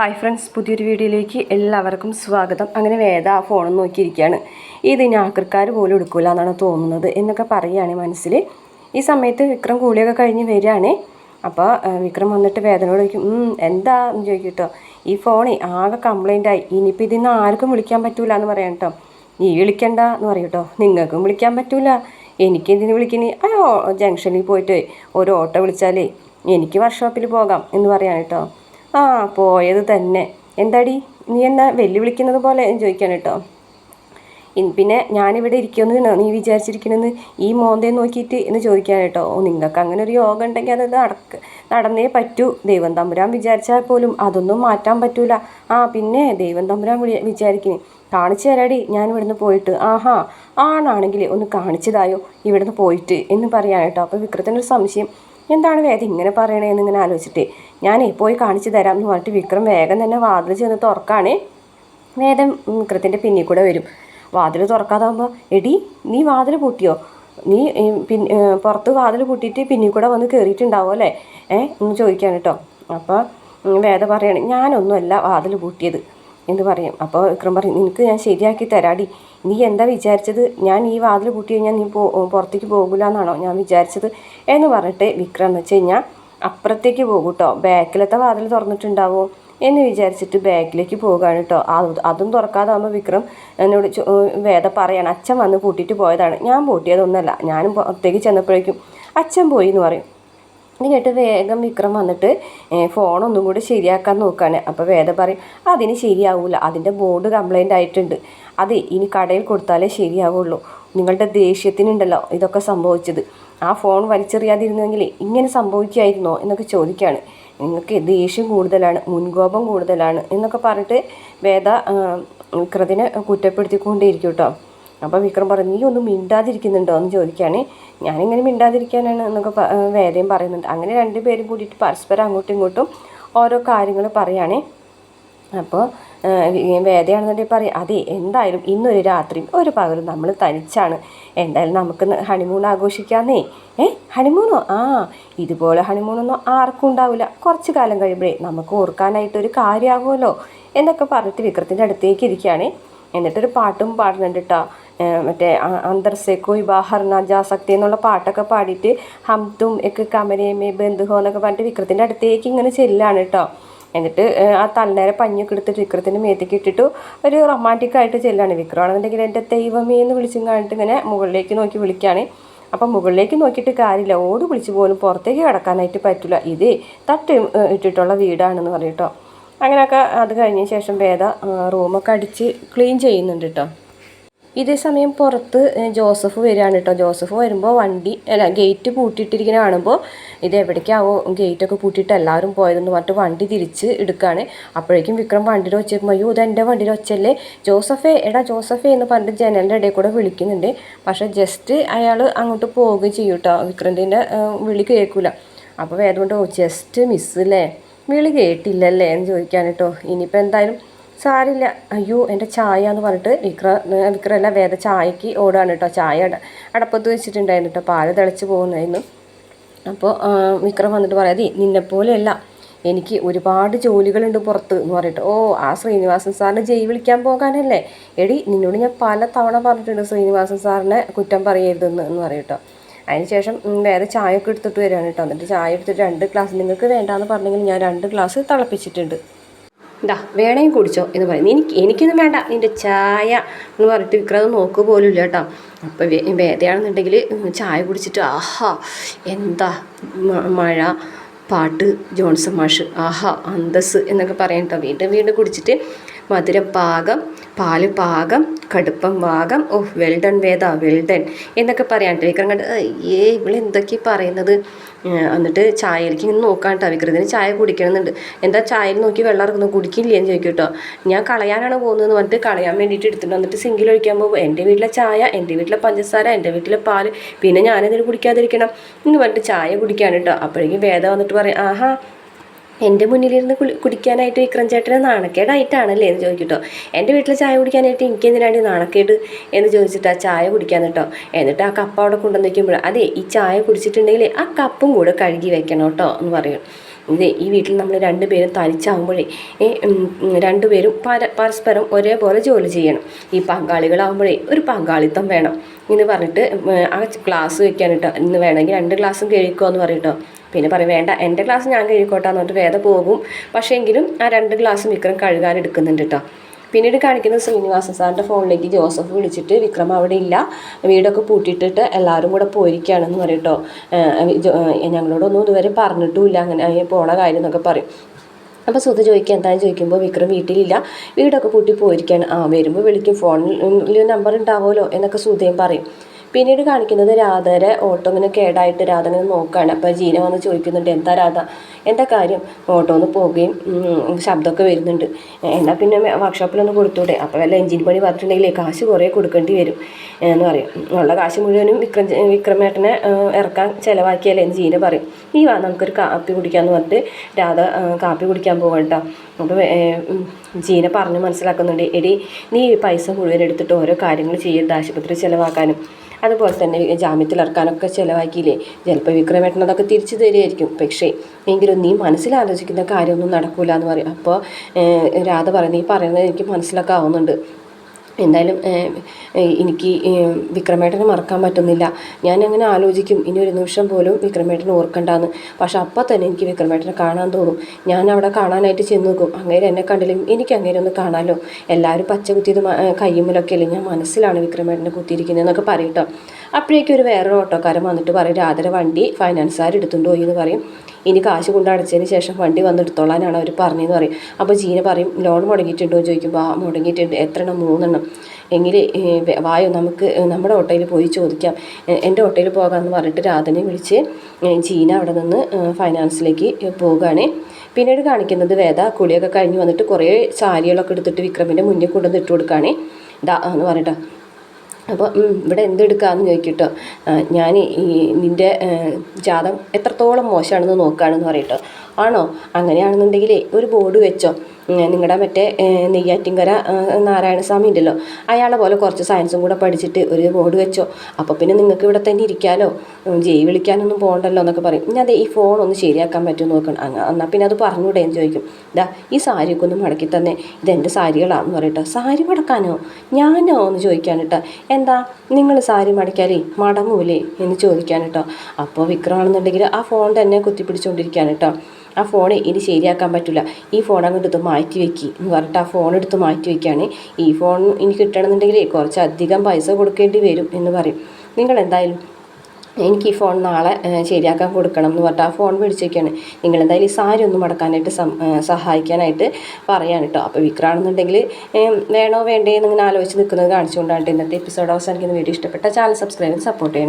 Hi friends പുതിയൊരു വീഡിയോയിലേക്ക് എല്ലാവർക്കും സ്വാഗതം. അങ്ങനെ വേദ ആ ഫോണും നോക്കിയിരിക്കുകയാണ്. ഇത് ഇനി ആക്രിക്കാർ പോലും എടുക്കില്ല എന്നാണ് തോന്നുന്നത് എന്നൊക്കെ പറയുകയാണ് മനസ്സിൽ. ഈ സമയത്ത് വിക്രം കൂലിയൊക്കെ കഴിഞ്ഞ് വരികയാണ്. അപ്പോൾ വിക്രം വന്നിട്ട് വേദനയോട് ചോദിക്കും "ഉം, എന്താ? എന്ന് ചോദിക്കും കേട്ടോ ഈ ഫോണേ ആകെ കംപ്ലൈന്റായി ഇനിയിപ്പോൾ ഇതിന്ന് ആർക്കും വിളിക്കാൻ പറ്റൂല എന്ന് പറയാം കേട്ടോ നീ വിളിക്കണ്ട എന്ന് പറയും കേട്ടോ നിങ്ങൾക്കും വിളിക്കാൻ പറ്റൂല. എനിക്ക് എന്തിനു വിളിക്കണി? അയ്യോ ജംഗ്ഷനിൽ പോയിട്ട് ഒരു ഓട്ടോ വിളിച്ചാലേ എനിക്ക് വർക്ക്ഷോപ്പിൽ പോകാം എന്ന് പറയാൻ കേട്ടോ ആ പോയത് തന്നെ. എന്താടി? നീ എന്നെ വെല്ലുവിളിക്കുന്നത് പോലെ ചോദിക്കാൻ കേട്ടോ. പിന്നെ ഞാനിവിടെ ഇരിക്കുമെന്ന് നീ വിചാരിച്ചിരിക്കണമെന്ന് ഈ മോന്തയെ നോക്കിയിട്ട് എന്ന് ചോദിക്കാൻ കേട്ടോ. ഓ നിങ്ങൾക്ക് അങ്ങനെ ഒരു യോഗം ഉണ്ടെങ്കിൽ അത് നടക്ക് നടന്നേ പറ്റൂ. ദൈവം തമ്പുരാൻ വിചാരിച്ചാൽ പോലും അതൊന്നും മാറ്റാൻ പറ്റൂല. ആ പിന്നെ ദൈവം തമ്പുരാൻ വിചാരിക്കണേ. കാണിച്ചു തരാടി ഞാൻ ഇവിടുന്ന് പോയിട്ട്. ആഹാ ആണാണെങ്കിൽ ഒന്ന് കാണിച്ചതായോ ഇവിടുന്ന് പോയിട്ട് എന്ന് പറയാൻ കേട്ടോ. അപ്പോൾ വിക്രത്തിനൊരു സംശയം. എന്താണ് വേദ ഇങ്ങനെ പറയണേന്ന് ഇങ്ങനെ ആലോചിച്ചിട്ട്? ഞാൻ പോയി കാണിച്ചു തരാം എന്ന് പറഞ്ഞിട്ട് വിക്രം വേഗം തന്നെ വാതിൽ ചെന്ന് തുറക്കാണ്. വേദം വിക്രത്തിന്റെ പിന്നിൽ കൂടെ വരും. വാതിൽ തുറക്കാതാകുമ്പോൾ എടി നീ വാതിൽ പൂട്ടിയോ? നീ പിന്നെ പുറത്ത് വാതിൽ പൂട്ടിയിട്ട് പിന്നിൽ കൂടെ വന്ന് കയറിയിട്ടുണ്ടാവും അല്ലേ? ഏ എന്ന് ചോദിക്കാൻ കേട്ടോ. അപ്പോൾ വേദ പറയാണ് ഞാനൊന്നുമല്ല വാതിൽ പൂട്ടിയത്. എന്ന് പറയും. അപ്പോൾ വിക്രം പറയും നിനക്ക് ഞാൻ ശരിയാക്കി തരാടി. നീ എന്താ വിചാരിച്ചത്? ഞാൻ ഈ വാതിൽ കൂട്ടി കഴിഞ്ഞാൽ നീ പോ പുറത്തേക്ക് പോകില്ല എന്നാണോ ഞാൻ വിചാരിച്ചത്? എന്ന് പറഞ്ഞിട്ട് വിക്രം എന്ന് വെച്ച് കഴിഞ്ഞാൽ അപ്പുറത്തേക്ക് പോകും കേട്ടോ ബാക്കിലത്തെ വാതിൽ തുറന്നിട്ടുണ്ടാവും? എന്ന് വിചാരിച്ചിട്ട് ബാക്കിലേക്ക് പോകുകയാണ് കേട്ടോ അത് തുറക്കാതാകുമ്പോൾ വിക്രം എന്നോട് വേദ പറയാണ് അച്ഛൻ വന്ന് പൂട്ടിയിട്ട് പോയതാണ്. ഞാൻ പൂട്ടിയതൊന്നുമല്ല. ഞാനും പുറത്തേക്ക് ചെന്നപ്പോഴേക്കും അച്ഛൻ പോയി എന്ന് പറയും. ഇത് കേട്ട് വേഗം വിക്രം വന്നിട്ട് ഫോൺ ഒന്നും കൂടി ശരിയാക്കാൻ നോക്കുകയാണ് അപ്പോൾ വേദ പറയും അതിന് ശരിയാവില്ല അതിന്റെ ബോർഡ് കംപ്ലൈന്റ് ആയിട്ടുണ്ട്. അത് ഇനി കടയിൽ കൊടുത്താലേ ശരിയാവുള്ളൂ. നിങ്ങളുടെ ദേഷ്യത്തിനുണ്ടല്ലോ ഇതൊക്കെ സംഭവിച്ചത്. ആ ഫോൺ വലിച്ചെറിയാതിരുന്നെങ്കിൽ ഇങ്ങനെ സംഭവിക്കായിരുന്നോ? എന്നൊക്കെ ചോദിക്കുകയാണ് നിങ്ങൾക്ക് ദേഷ്യം കൂടുതലാണ് മുൻകോപം കൂടുതലാണ് എന്നൊക്കെ പറഞ്ഞിട്ട് വേദ വിക്രത്തിനെ കുറ്റപ്പെടുത്തിക്കൊണ്ടേയിരിക്കും കേട്ടോ. അപ്പോൾ വിക്രം പറഞ്ഞു നീ ഒന്നും മിണ്ടാതിരിക്കുന്നുണ്ടോ? എന്ന് ചോദിക്കുകയാണ്. ഞാനിങ്ങനെ മിണ്ടാതിരിക്കാനാണ് എന്നൊക്കെ വേറെയും പറയുന്നുണ്ട്. അങ്ങനെ രണ്ടുപേരും കൂടിയിട്ട് പരസ്പരം അങ്ങോട്ടും ഇങ്ങോട്ടും ഓരോ കാര്യങ്ങൾ പറയുകയാണ് അപ്പോൾ വേദയാണെന്നുണ്ടെങ്കിൽ പറയും അതെ എന്തായാലും ഇന്നൊരു രാത്രി ഒരു പകലും നമ്മൾ തനിച്ചാണ്. എന്തായാലും നമുക്ക് ഹണിമൂൺ ആഘോഷിക്കാന്നേ. ഏ ഹണിമൂണോ? ആ ഇതുപോലെ ഹണിമൂണൊന്നും ആർക്കും ഉണ്ടാവില്ല. കുറച്ച് കാലം കഴിയുമ്പോഴേ നമുക്ക് ഓർക്കാനായിട്ടൊരു കാര്യമാകുമല്ലോ എന്നൊക്കെ പറഞ്ഞിട്ട് വിക്രത്തിന്റെ അടുത്തേക്ക് ഇരിക്കുകയാണ്. എന്നിട്ടൊരു പാട്ടും പാടുന്നുണ്ട് കേട്ടോ മറ്റേ അ- അന്തർ സെ കോയ് ബാഹർ ന ജാ സക്തി എന്നുള്ള പാട്ടൊക്കെ പാടിയിട്ട് ഹംതും എക്ക് കമരേമേ ബന്ധുഹോ എന്നൊക്കെ പറഞ്ഞിട്ട് വിക്രത്തിന്റെ അടുത്തേക്ക് ഇങ്ങനെ ചെല്ലാണ് കേട്ടോ എന്നിട്ട് ആ തലനേരെ പഞ്ഞൊക്കെ എടുത്തിട്ട് വിക്രത്തിന്റെ മേത്തേക്ക് ഇട്ടിട്ട് ഒരു റൊമാന്റിക് ആയിട്ട് ചെല്ലാണ്. വിക്രമാണെന്നുണ്ടെങ്കിൽ എന്റെ ദൈവമേ എന്ന് വിളിച്ചും കാണിട്ട് ഇങ്ങനെ മുകളിലേക്ക് നോക്കി വിളിക്കുകയാണ് അപ്പം മുകളിലേക്ക് നോക്കിയിട്ട് കാര്യമില്ല. ഓട് വിളിച്ച് പോലും പുറത്തേക്ക് കിടക്കാനായിട്ട് പറ്റില്ല. ഇതേ തട്ട് ഇട്ടിട്ടുള്ള വീടാണെന്ന് പറയും കേട്ടോ അങ്ങനെയൊക്കെ അത് കഴിഞ്ഞ ശേഷം വേദ റൂമൊക്കെ അടിച്ച് ക്ലീൻ ചെയ്യുന്നുണ്ട് കേട്ടോ ഇതേ സമയം പുറത്ത് ജോസഫ് വരികയാണ് കേട്ടോ ജോസഫ് വരുമ്പോൾ വണ്ടി അല്ല ഗേറ്റ് പൂട്ടിയിട്ടിരിക്കുന്ന കാണുമ്പോൾ ഇത് എവിടേക്കാവോ ഗേറ്റൊക്കെ പൂട്ടിയിട്ട് എല്ലാവരും പോയതെന്ന് പറഞ്ഞിട്ട് വണ്ടി തിരിച്ച് എടുക്കുകയാണ് അപ്പോഴേക്കും വിക്രം വണ്ടിയിൽ വെച്ചേക്കുമ്പോൾ അയ്യോ ഇത് എന്റെ വണ്ടിയിൽ വെച്ചല്ലേ ജോസഫേ എടാ ജോസഫേ എന്ന് പറഞ്ഞിട്ട് ജനലിന്റെ ഇടയിൽ കൂടെ വിളിക്കുന്നുണ്ട്. പക്ഷേ ജസ്റ്റ് അയാൾ അങ്ങോട്ട് പോവുകയും ചെയ്യും കേട്ടോ വിക്രത്തിന്റെ വിളി കേൾക്കില്ല അപ്പോൾ വേദം കൊണ്ട് ജസ്റ്റ് ജസ്റ്റ് മിസ്സല്ലേ വിളി കേട്ടില്ലല്ലേ എന്ന് ചോദിക്കാൻ കേട്ടോ ഇനിയിപ്പോൾ എന്തായാലും സാരില്ല. അയ്യോ എന്റെ ചായ എന്ന് പറഞ്ഞിട്ട് വിക്ര വിക്രമല്ല വേദ ചായക്ക് ഓടുകയാണ് കേട്ടോ. ചായ അട അടപ്പത്ത് വെച്ചിട്ടുണ്ടായിരുന്നു കേട്ടോ. പാൽ തിളച്ച് പോകുന്നായിരുന്നു അപ്പോൾ വിക്രം വന്നിട്ട് പറയാതെ നിന്നെ നിന്നെപ്പോലെയല്ല എനിക്ക് ഒരുപാട് ജോലികളുണ്ട് പുറത്ത് എന്ന് പറഞ്ഞിട്ട്. ഓ ആ ശ്രീനിവാസൻ സാറിന് ജയ് വിളിക്കാൻ പോകാനല്ലേ? എടി നിന്നോട് ഞാൻ പല തവണ പറഞ്ഞിട്ടുണ്ട് ശ്രീനിവാസൻ സാറിനെ കുറ്റം പറയരുതെന്ന് എന്ന് പറയും കേട്ടോ. അതിനുശേഷം ശേഷം വേറെ ചായ ഒക്കെ എടുത്തിട്ട് വരികയാണ് കേട്ടോ. എന്നിട്ട് ചായ എടുത്തിട്ട് രണ്ട് ഗ്ലാസ് നിങ്ങൾക്ക് വേണ്ടാന്ന് പറഞ്ഞെങ്കിൽ ഞാൻ രണ്ട് ഗ്ലാസ് തിളപ്പിച്ചിട്ടുണ്ട്. ഇതാ വേണമെങ്കിൽ കുടിച്ചോ എന്ന് പറയും. എനിക്ക് എനിക്കൊന്നും വേണ്ട. നിന്റെ ചായ എന്ന് പറഞ്ഞിട്ട് വിക്രം അത് നോക്കുക പോലും ഇല്ല കേട്ടോ. അപ്പോൾ വേദയാണെന്നുണ്ടെങ്കിൽ ചായ കുടിച്ചിട്ട് ആഹാ എന്താ മഴ പാട്ട് ജോൺസൺ മാഷ് ആഹാ അന്തസ് എന്നൊക്കെ പറയാൻ കേട്ടോ. വീണ്ടും വീണ്ടും കുടിച്ചിട്ട് മധുരം പാകം പാൽ പാകം കടുപ്പം പാകം ഓ വെൽഡൺ വേദ വെൽഡൺ എന്നൊക്കെ പറയാൻ കേട്ടോ. വിക്രം കണ്ട് ഏ ഇവളെന്തൊക്കെ പറയുന്നത്? എന്നിട്ട് ചായയിലേക്ക് ഇങ്ങനെ നോക്കാൻ കേട്ടോ. വിക്രത്തിന് ചായ കുടിക്കണമെന്നുണ്ട്. എന്താ ചായയിൽ നോക്കി വെള്ളം ഇറക്കുന്നു? കുടിക്കില്ല എന്ന് ചോദിക്കും കേട്ടോ. ഞാൻ കളയാനാണ് പോകുന്നതെന്ന് പറഞ്ഞിട്ട് കളയാൻ വേണ്ടിയിട്ട് എടുത്തിട്ട് എന്നിട്ട് സിങ്കിൽ ഒഴിക്കാൻ പോകുമ്പോൾ എന്റെ വീട്ടിലെ ചായ എന്റെ വീട്ടിലെ പഞ്ചസാര എന്റെ വീട്ടിലെ പാൽ. പിന്നെ ഞാനെന്തിനും കുടിക്കാതിരിക്കണം എന്ന് പറഞ്ഞിട്ട് ചായ കുടിക്കാൻ കേട്ടോ. അപ്പോഴേക്കും വേദ വന്നിട്ട് പറയും ആഹാ എന്റെ മുന്നിലിരുന്ന് കുളി കുടിക്കാനായിട്ട് വിക്രം ചേട്ടന് നാണക്കേടായിട്ടാണല്ലേ എന്ന് ചോദിക്കട്ടോ. എന്റെ വീട്ടിൽ ചായ കുടിക്കാനായിട്ട് എനിക്ക് എന്തിനാണ് നാണക്കേട് എന്ന് ചോദിച്ചിട്ട് ആ ചായ കുടിക്കാൻ കേട്ടോ എന്നിട്ട് ആ കപ്പ് അവിടെ കൊണ്ടുവന്ന് വയ്ക്കുമ്പോൾ അതെ ഈ ചായ കുടിച്ചിട്ടുണ്ടെങ്കിൽ ആ കപ്പും കൂടെ കഴുകി വെക്കണം കേട്ടോ എന്ന് പറയും. ഇത് ഈ വീട്ടിൽ നമ്മൾ രണ്ടുപേരും തനിച്ചാകുമ്പോഴേ രണ്ടുപേരും പര പരസ്പരം ഒരേപോലെ ജോലി ചെയ്യണം. ഈ പങ്കാളികളാകുമ്പോഴേ ഒരു പങ്കാളിത്തം വേണം. എന്ന് പറഞ്ഞിട്ട് ആ ക്ലാസ് വെക്കാനിട്ടോ ഇന്ന് വേണമെങ്കിൽ രണ്ട് ഗ്ലാസ്സും കഴിക്കുമോ എന്ന് പറയട്ടോ പിന്നെ പറയും വേണ്ട എന്റെ ക്ലാസ് ഞാൻ കഴിക്കോട്ടെ എന്ന് പറഞ്ഞിട്ട് വേദ പോകും. പക്ഷേ എങ്കിലും ആ രണ്ട് ഗ്ലാസ് വിക്രം കഴുകാൻ എടുക്കുന്നുണ്ട് കേട്ടോ പിന്നീട് കാണിക്കുന്ന ശ്രീനിവാസൻ സാറിന്റെ ഫോണിലേക്ക് ജോസഫ് വിളിച്ചിട്ട് വിക്രം അവിടെ ഇല്ല വീടൊക്കെ പൂട്ടിയിട്ടിട്ട് എല്ലാവരും കൂടെ പോയിരിക്കുകയാണെന്ന് പറയട്ടോ ഞങ്ങളോടൊന്നും ഇതുവരെ പറഞ്ഞിട്ടുമില്ല അങ്ങനെ പോണ കാര്യം എന്നൊക്കെ പറയും. അപ്പോൾ സുധ ചോദിക്കുക എന്താണെന്ന് ചോദിക്കുമ്പോൾ വിക്രം വീട്ടിലില്ല വീടൊക്കെ പൂട്ടി പോയിരിക്കുകയാണ്. ആ വരുമ്പോൾ വിളിക്കും ഫോണിൽ നമ്പർ ഉണ്ടാവുമല്ലോ എന്നൊക്കെ സുധയും പറയും. പിന്നീട് കാണിക്കുന്നത് രാധയുടെ ഓട്ടോ ഇങ്ങനെ കേടായിട്ട് രാധ ഇങ്ങനെ നോക്കുകയാണ് അപ്പോൾ ജീന വന്ന് ചോദിക്കുന്നുണ്ട് എന്താ രാധ? എന്താ കാര്യം? ഓട്ടോ ഒന്ന് പോവുകയും ശബ്ദമൊക്കെ വരുന്നുണ്ട്. എന്നാൽ പിന്നെ വർക്ക്ഷോപ്പിലൊന്ന് കൊടുത്തൂടെ അപ്പോൾ വല്ല എഞ്ചിൻ പണി പറഞ്ഞിട്ടുണ്ടെങ്കിൽ കാശ് കുറേ കൊടുക്കേണ്ടി വരും. എന്ന് പറയും. ഉള്ള കാശ് മുഴുവനും വിക്രം വിക്രമേട്ടനെ ഇറക്കാൻ ചിലവാക്കിയാലേ എന്ന് ജീന പറയും. നീ വാ നമുക്കൊരു കാപ്പി കുടിക്കാമെന്ന് പറഞ്ഞിട്ട് രാധ കാപ്പി കുടിക്കാൻ പോകട്ടോ കേട്ടോ അപ്പോൾ ജീന പറഞ്ഞ് മനസ്സിലാക്കുന്നുണ്ട് എടി നീ പൈസ മുഴുവൻ എടുത്തിട്ട് ഓരോ കാര്യങ്ങൾ ചെയ്യരുത് ആശുപത്രി ചിലവാക്കാനും. അതുപോലെ തന്നെ ജാമ്യത്തിൽ ഇറക്കാനൊക്കെ ചിലവാക്കിയില്ലേ? ചിലപ്പോൾ വിക്രമേട്ടൻ അതൊക്കെ തിരിച്ചു തരുമായിരിക്കും പക്ഷേ എങ്കിലും നീ മനസ്സിലാലോചിക്കുന്ന കാര്യമൊന്നും നടക്കൂല എന്ന് പറയും അപ്പോൾ രാധ പറയുന്നത് ഈ പറയുന്നത് എനിക്ക് മനസ്സിലൊക്കെ ആവുന്നുണ്ട് എന്തായാലും എനിക്ക് വിക്രമേട്ടനെ മറക്കാൻ പറ്റുന്നില്ല. ഞാൻ അങ്ങനെ ആലോചിക്കും ഇനി ഒരു നിമിഷം പോലും വിക്രമേട്ടനെ ഓർക്കണ്ടാന്ന്. പക്ഷെ അപ്പം തന്നെ എനിക്ക് വിക്രമേട്ടനെ കാണാൻ തോന്നും. ഞാൻ അവിടെ കാണാനായിട്ട് ചെന്ന് നോക്കും അങ്ങേരെ എന്നെ കണ്ടില്ലെങ്കിൽ എനിക്ക് അങ്ങേരെ ഒന്ന് കാണാമല്ലോ എല്ലാവരും പച്ച കുത്തിയത് മ- അല്ലെങ്കിൽ അല്ലേ? ഞാൻ മനസ്സിലാണ് വിക്രമേട്ടനെ കുത്തിയിരിക്കുന്നത് എന്നൊക്കെ പറയട്ടോ അപ്പോഴേക്കും ഒരു വേറൊരു ഓട്ടോക്കാരൻ വന്നിട്ട് പറയും രാധര വണ്ടി ഫൈനാൻസുകാർ എടുത്തുകൊണ്ട് പോയി എന്ന് പറയും. ഇനി കാശ് കൊണ്ട് അടച്ചതിന് ശേഷം വണ്ടി വന്ന് എടുത്തോളാനാണ് അവർ പറഞ്ഞതെന്ന് പറയും. അപ്പോൾ ജീന പറയും ലോൺ മുടങ്ങിയിട്ടുണ്ടോ? എന്ന് ചോദിക്കുമ്പോൾ ആ മുടങ്ങിയിട്ടുണ്ട്. എത്ര എണ്ണം മൂന്നെണ്ണം. എങ്കിൽ വായോ നമുക്ക് നമ്മുടെ ഓട്ടോയിൽ പോയി ചോദിക്കാം. എന്റെ ഓട്ടോയിൽ പോകാമെന്ന് പറഞ്ഞിട്ട് രാധനെ വിളിച്ച് ജീന അവിടെ നിന്ന് ഫൈനാൻസിലേക്ക് പോവുകയാണ് പിന്നീട് കാണിക്കുന്നത് വേദ കുളിയൊക്കെ കഴിഞ്ഞ് വന്നിട്ട് കുറേ സാരികളൊക്കെ എടുത്തിട്ട് വിക്രമിന്റെ മുന്നിൽ കൊണ്ടുവന്ന് ഇട്ട് കൊടുക്കുകയാണ് ദാ എന്ന് പറഞ്ഞിട്ടോ. അപ്പോൾ ഇവിടെ എന്തെടുക്കാമെന്ന് ചോദിക്കട്ടോ. ഞാൻ ഈ നിന്റെ ജാതം എത്രത്തോളം മോശമാണെന്ന് നോക്കുകയാണെന്ന് പറയട്ടോ. ആണോ? അങ്ങനെയാണെന്നുണ്ടെങ്കിൽ ഒരു ബോർഡ് വെച്ചോ. നിങ്ങളുടെ മറ്റേ നെയ്യാറ്റിങ്കര നാരായണസ്വാമി ഉണ്ടല്ലോ. അയാളെ പോലെ കുറച്ച് സയൻസും കൂടെ പഠിച്ചിട്ട് ഒരു ബോർഡ് വെച്ചോ. അപ്പോൾ പിന്നെ നിങ്ങൾക്ക് ഇവിടെ തന്നെ ഇരിക്കാനോ ജയി വിളിക്കാനൊന്നും പോകണ്ടല്ലോ എന്നൊക്കെ പറയും. ഇനി അതെ ഈ ഫോൺ ഒന്ന് ശരിയാക്കാൻ പറ്റുമോ നോക്കണം. അങ്ങ് എന്നാൽ പിന്നെ അത് പറഞ്ഞുകൂടെ എന്ന് ചോദിക്കും. ഇതാ ഈ സാരിയൊക്കെ ഒന്ന് മടക്കി തന്നെ. ഇതെന്റെ സാരികളാണെന്ന് പറയട്ടോ. സാരി മടക്കാനോ? ഞാനോ എന്ന് ചോദിക്കാൻ കേട്ടോ എന്താ? നിങ്ങൾ സാരി മടക്കിയാലേ മടങ്ങൂലേ എന്ന് ചോദിക്കാൻ കേട്ടോ അപ്പോൾ വിക്രമാണെന്നുണ്ടെങ്കിൽ ആ ഫോൺ തന്നെ കുത്തിപ്പിടിച്ചുകൊണ്ടിരിക്കാൻ കേട്ടോ ആ ഫോൺ ഇനി ശരിയാക്കാൻ പറ്റില്ല ഈ ഫോൺ അങ്ങോട്ട് എടുത്ത് മാറ്റി വെക്കി എന്ന് പറഞ്ഞിട്ട് ആ ഫോൺ എടുത്ത് മാറ്റി വെക്കുകയാണ് ഈ ഫോൺ ഇനി കിട്ടണമെന്നുണ്ടെങ്കിൽ കുറച്ച് അധികം പൈസ കൊടുക്കേണ്ടി വരും എന്ന് പറയും. നിങ്ങൾ എന്തായാലും എനിക്ക് ഈ ഫോൺ നാളെ ശരിയാക്കാൻ കൊടുക്കണം എന്ന് പറഞ്ഞിട്ട് ആ ഫോൺ മേടിച്ച് വയ്ക്കുകയാണ് നിങ്ങൾ എന്തായാലും ഈ സാരി ഒന്ന് മടക്കാനായിട്ട് സഹായിക്കാനായിട്ട് പറയാൻ കേട്ടോ. അപ്പോൾ വിക്രാണെന്നുണ്ടെങ്കിൽ വേണോ വേണ്ടേ എന്നിങ്ങനെ ആലോചിച്ച് നിൽക്കുന്നത് കാണിച്ചുകൊണ്ടാണ് ഇന്നത്തെ എപ്പിസോഡ് അവസാനിക്കുന്ന വീഡിയോ. ഇഷ്ടപ്പെട്ട ചാനൽ സബ്സ്ക്രൈബ് സപ്പോർട്ട് ചെയ്യണം.